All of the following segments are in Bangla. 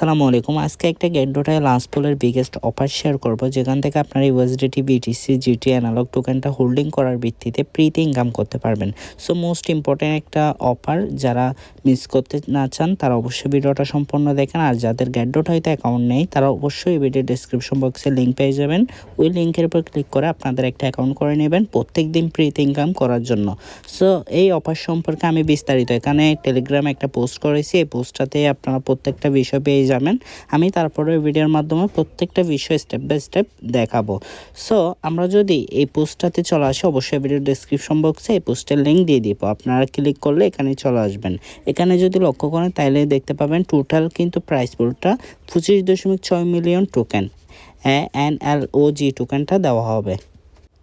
আসসালামু আলাইকুম। আজকে একটা গেটডোটায় লাঞ্চ পুলের বিগেস্ট অফার শেয়ার করব। যেখান থেকে আপনারা ইউএসডিটি বিটিসি জিটি অ্যানালগ টোকেনটা হোল্ডিং করার ভিত্তিতে ফ্রিতে ইনকাম করতে পারবেন। সো মোস্ট ইম্পর্ট্যান্ট একটা অফার যারা মিস করতে না চান, তারা অবশ্যই ভিডিওটা সম্পূর্ণ দেখেন। আর যাদের গেটডোটা হয়তো অ্যাকাউন্ট নেই, তারা অবশ্যই ভিডিও ডিসক্রিপশন বক্সে লিঙ্ক পেয়ে যাবেন। ওই লিঙ্কের উপর ক্লিক করে আপনাদের একটা অ্যাকাউন্ট করে নেবেন প্রত্যেক দিন ফ্রিতে ইনকাম করার জন্য। সো এই অফার সম্পর্কে আমি বিস্তারিত এখানে টেলিগ্রামে একটা পোস্ট করেছি। এই পোস্টটাতে আপনারা প্রত্যেকটা বিষয় পেয়ে যাবেন, আমি তারপরে ভিডিওর মাধ্যমে প্রত্যেকটা বিষয় স্টেপ বাই স্টেপ দেখাবো। সো আমরা যদি এই পোস্টটাতে চলে আসি, অবশ্যই ভিডিও ডিসক্রিপশন বক্সে এই পোস্টের লিঙ্ক দিয়ে দিব। আপনারা ক্লিক করলে এখানে চলে আসবেন। এখানে যদি লক্ষ্য করেন তাহলে দেখতে পাবেন টোটাল কিন্তু প্রাইস পুলটা পঁচিশ দশমিক ছয় million token N L O G টোকেনটা দেওয়া হবে।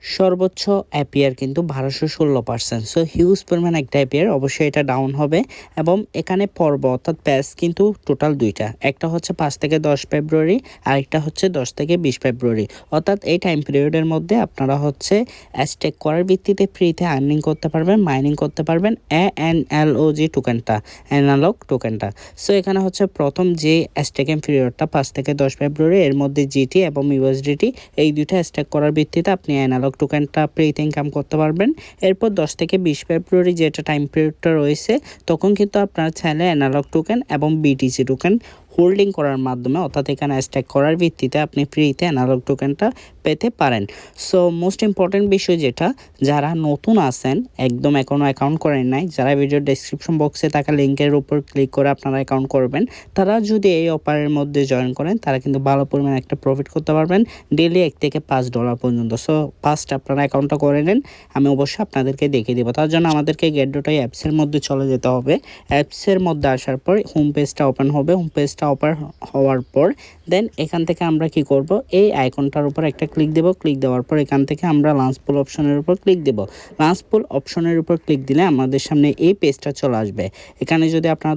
সর্বোচ্চ অ্যাপিয়ার কিন্তু বারোশো ষোলো পার্সেন্ট সো হিউজ পরিমাণ একটা অ্যাপিয়ার অবশ্যই এটা ডাউন হবে। এবং এখানে পর্ব, অর্থাৎ প্যাচ কিন্তু টোটাল দুইটা। একটা হচ্ছে পাঁচ থেকে দশ ফেব্রুয়ারি আরেকটা হচ্ছে দশ থেকে বিশ ফেব্রুয়ারি অর্থাৎ এই টাইম পিরিয়ডের মধ্যে আপনারা হচ্ছে অ্যাস্টেক করার ভিত্তিতে ফ্রিতে আর্নিং করতে পারবেন মাইনিং করতে পারবেন A N L O G টোকেনটা অ্যানালগ টোকেনটা সো এখানে হচ্ছে প্রথম যে অ্যাস্টেকিং পিরিয়ডটা পাঁচ থেকে দশ ফেব্রুয়ারি এর মধ্যে জিটি এবং ইউএসডিটি এই দুইটা অ্যাস্টেক করার ভিত্তিতে আপনি অ্যানালগ টোকেনটা ফ্রিতে ইনকাম করতে পারবেন। এরপর দশ থেকে বিশ ফেব্রুয়ারি যেটা টাইম পিরিয়ডটা রয়েছে, তখন কিন্তু আপনার চাইলে অ্যানালগ টোকেন এবং বিটিসি টোকেন হোল্ডিং করার মাধ্যমে, অর্থাৎ এখানে স্ট্যাক করার ভিত্তিতে আপনি ফ্রিতে অ্যানালগ টোকেনটা পেতে পারেন। সো মোস্ট ইম্পর্টেন্ট বিষয় যেটা, যারা নতুন আছেন, একদম এখনও অ্যাকাউন্ট করেন নাই, যারা ভিডিও ডেসক্রিপশন বক্সে থাকা লিঙ্কের উপর ক্লিক করে আপনারা অ্যাকাউন্ট করবেন, তারা যদি এই অপারের মধ্যে জয়েন করেন, তারা কিন্তু ভালো পরিমাণে একটা প্রফিট করতে পারবেন ডেলি এক থেকে পাঁচ ডলার পর্যন্ত। সো ফার্স্ট আপনারা অ্যাকাউন্টটা করে নেন, আমি অবশ্যই আপনাদেরকে দেখিয়ে দেবো। তার জন্য আমাদেরকে গেট ডোটাই অ্যাপসের মধ্যে চলে যেতে হবে। অ্যাপসের মধ্যে আসার পর হোম পেজটা ওপেন হবে। হোম পেজটা ওপেন হওয়ার পর দেন এখান থেকে আমরা কি করব? এই আইকনটার উপর একটা ক্লিক দেব। ক্লিক দেওয়ার পর এখান থেকে আমরা লাঞ্চ পুল অপশনের উপর ক্লিক দেব। লাঞ্চ পুল অপশনের উপর ক্লিক দিলে আমাদের সামনে এই পেজটা চলে আসবে। এখানে যদি আপনারা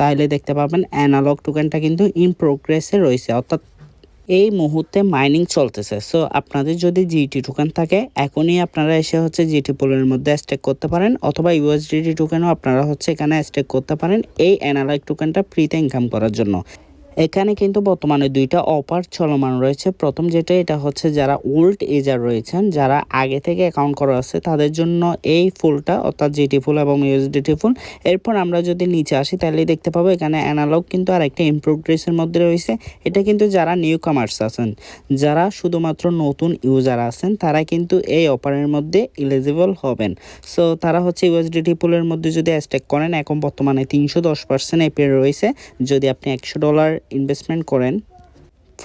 তাহলে দেখতে পাবেন অ্যানালগ টোকেনটা কিন্তু ইন প্রোগ্রেসে রয়েছে। অর্থাৎ এই মুহূর্তে মাইনিং চলতেছে। সো আপনাদের যদি জিটি টোকেন থাকে, এখনই আপনারা এসে হচ্ছে জিটি পোলের মধ্যে স্টেক করতে পারেন, অথবা ইউএসডিটি টোকেনও আপনারা হচ্ছে এখানে স্টেক করতে পারেন এই অ্যানালগ টোকেনটা ফ্রিতে ইনকাম করার জন্য। এখানে কিন্তু বর্তমানে দুইটা অফার চলমান রয়েছে। প্রথম যেটা, এটা হচ্ছে যারা ওল্ড এজার রয়েছেন, যারা আগে থেকে অ্যাকাউন্ট করা আছে, তাদের জন্য এই ফুলটা, অর্থাৎ জিটি ফুল এবং ইউএসডিটি ফুল। এরপর আমরা যদি নিচে আসি তাহলে দেখতে পাবো এখানে অ্যানালগ কিন্তু আর একটা মধ্যে রয়েছে। এটা কিন্তু যারা নিউ কামার্স আছেন, যারা শুধুমাত্র নতুন ইউজার আছেন, তারা কিন্তু এই অফারের মধ্যে এলিজিবল হবেন। সো তারা হচ্ছে ইউএসডিটি ফুলের মধ্যে যদি স্টেক করেন, এখন বর্তমানে তিনশো দশ পার্সেন্ট এপিআর রয়েছে। যদি আপনি একশো ডলার ইনভেস্টমেন্ট করেন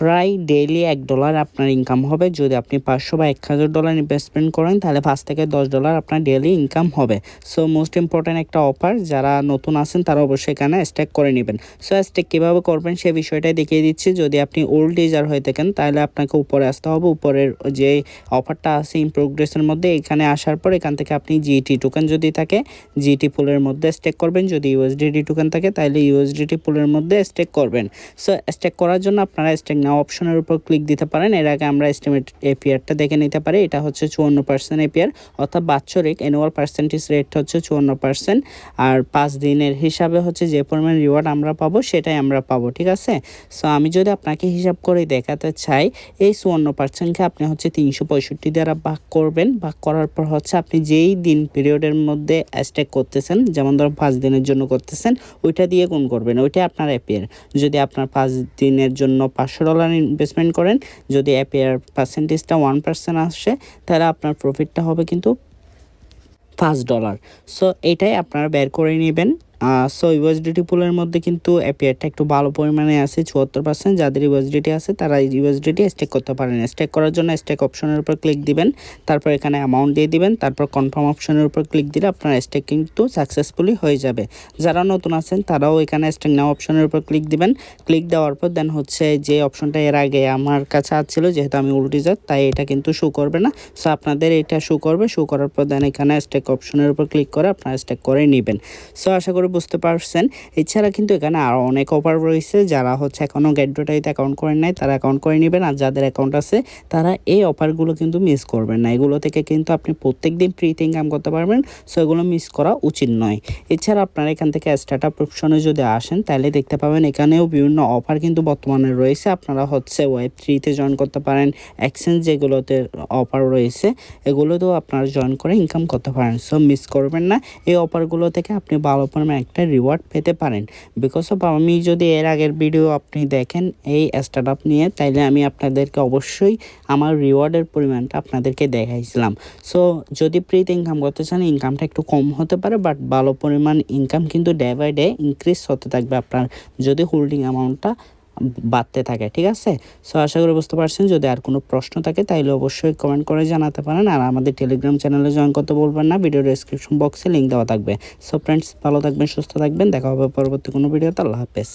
প্রায় ডেইলি এক ডলার আপনার ইনকাম হবে। যদি আপনি পাঁচশো বা এক হাজার ডলার ইনভেস্টমেন্ট করেন, তাহলে পাঁচ থেকে দশ ডলার আপনার ডেইলি ইনকাম হবে। সো মোস্ট ইম্পর্ট্যান্ট একটা অফার যারা নতুন আছেন, তারা অবশ্যই এখানে স্টেক করে নেবেন। সো স্টেক কীভাবে করবেন, সে বিষয়টাই দেখিয়ে দিচ্ছি। যদি আপনি ওল্ড ইউজার হয়ে থাকেন, তাহলে আপনাকে উপরে আসতে হবে। উপরের যে অফারটা আছে ইন প্রোগ্রেসের মধ্যে, এখানে আসার পর এখান থেকে আপনি জিটি টোকেন যদি থাকে জিটি পুলের মধ্যে স্টেক করবেন। যদি ইউএসডিটি টোকেন থাকে, তাহলে ইউএসডিটি পুলের মধ্যে স্টেক করবেন। সো স্টেক করার জন্য আপনারা স্টেক নাও অপশনের উপর ক্লিক দিতে পারেন, এর আগে আমরা এস্টিমেট এপিআরটা দেখে নিতে পারি, এটা হচ্ছে চুয়ান্ন পার্সেন্ট এপিআর অর্থাৎ বাৎসরিক অ্যানুয়াল পার্সেন্টেজ রেট হচ্ছে চুয়ান্ন পার্সেন্ট আর পাঁচ দিনের হিসাবে হচ্ছে যে পরিমাণ রিওয়ার্ড আমরা পাবো সেটাই আমরা পাবো, ঠিক আছে? সো আমি যদি আপনাকে হিসাব করে দেখাতে চাই, এই চুয়ান্ন পার্সেন্টকে আপনি হচ্ছে তিনশো পঁয়ষট্টি দ্বারা ভাগ করবেন, ভাগ করার পর হচ্ছে আপনি যেই দিন পিরিয়ডের মধ্যে স্টেক করতেছেন, যেমন ধরুন পাঁচ দিনের জন্য করতেছেন, ওইটা দিয়ে গুণ করবেন ওইটা আপনার অ্যাপিয়ার যদি আপনার পাঁচ দিনের জন্য পাঁচশো ডলার ইনভেস্টমেন্ট করেন, যদি অ্যাপিয়ার পার্সেন্টেজটা ওয়ান পার্সেন্ট আসে, তাহলে আপনার প্রফিটটা হবে কিন্তু পাঁচ ডলার সো এটাই আপনারা বের করে নেবেন। সো ইউএসডিটি পুলের মধ্যে কিন্তু অ্যাপিয়ারটা একটু ভালো পরিমাণে আছে, চুয়াত্তর পার্সেন্ট যাদের ইউএসডিটি আছে, তারা ইউএসডিটি স্টেক করতে পারেন স্টেক করার জন্য স্টেক অপশনের উপর ক্লিক দিবেন, তারপর এখানে অ্যামাউন্ট দিয়ে দিবেন, তারপর কনফার্ম অপশনের উপর ক্লিক দিলে আপনার স্টেক কিন্তু সাকসেসফুলি হয়ে যাবে। যারা নতুন আছেন, তারাও এখানে স্টেক নাও অপশনের উপর ক্লিক দিবেন। ক্লিক দেওয়ার পর দেন হচ্ছে যে অপশনটা এর আগে আমার কাছে আসছিল যেহেতু আমি উল্টি যাত তাই এটা কিন্তু শো করবে না। সো আপনাদের এটা শো করবে শো করার পর দেন এখানে স্টেক অপশনের উপর ক্লিক করে আপনারা স্টেক করে নেবেন। সো আশা করি করি বুঝতে পারছেন। এছাড়া কিন্তু এখানে আরও অনেক অফার রয়েছে। যারা হচ্ছে এখনও গেটডোটাইতে অ্যাকাউন্ট করেন নাই, তারা অ্যাকাউন্ট করে নেবেন। আর যাদের অ্যাকাউন্ট আছে, তারা এই অফারগুলো কিন্তু মিস করবেন না। এগুলো থেকে কিন্তু আপনি প্রত্যেক দিন ফ্রিতে ইনকাম করতে পারবেন। সো এগুলো মিস করা উচিত নয়। এছাড়া আপনারা এখান থেকে স্টার্ট আপ অপশনে যদি আসেন, তাহলে দেখতে পাবেন এখানেও বিভিন্ন অফার কিন্তু বর্তমানে রয়েছে। আপনারা হচ্ছে ওয়েব থ্রিতে জয়েন করতে পারেন। এক্সচেঞ্জ যেগুলোতে অফার রয়েছে, এগুলোতেও আপনারা জয়েন করে ইনকাম করতে পারেন। সো মিস করবেন না। এই অফারগুলো থেকে আপনি ভালো পরিমাণে একটা রিওয়ার্ড পেতে পারেন। বিকজ অফ আমি যদি এর আগের ভিডিও আপনি দেখেন, এই স্টার্ট আপ নিয়ে, তাইলে আমি আপনাদেরকে অবশ্যই আমার রিওয়ার্ডের পরিমাণটা আপনাদেরকে দেখাইছিলাম। সো যদি ফ্রিতে ইনকাম করতে চান ইনকামটা একটু কম হতে পারে বাট ভালো পরিমাণ ইনকাম কিন্তু ডে বাই ডে ইনক্রিজ হতে থাকবে আপনার। যদি হোল্ডিং অ্যামাউন্টটা বাড়তে থাকে, ঠিক আছে? সো আশা করি বুঝতে পারছেন, যদি আর কোনো প্রশ্ন থাকে তাইলে অবশ্যই কমেন্ট করে জানাতে পারেন। আর আমাদের টেলিগ্রাম চ্যানেলে জয়েন করতে বলবেন না ভিডিও ডিসক্রিপশন বক্সে লিঙ্ক দেওয়া থাকবে। সো ফ্রেন্ডস ভালো থাকবেন, সুস্থ থাকবেন, দেখা হবে পরবর্তী কোনো ভিডিওতে আল্লাহ হাফেজ।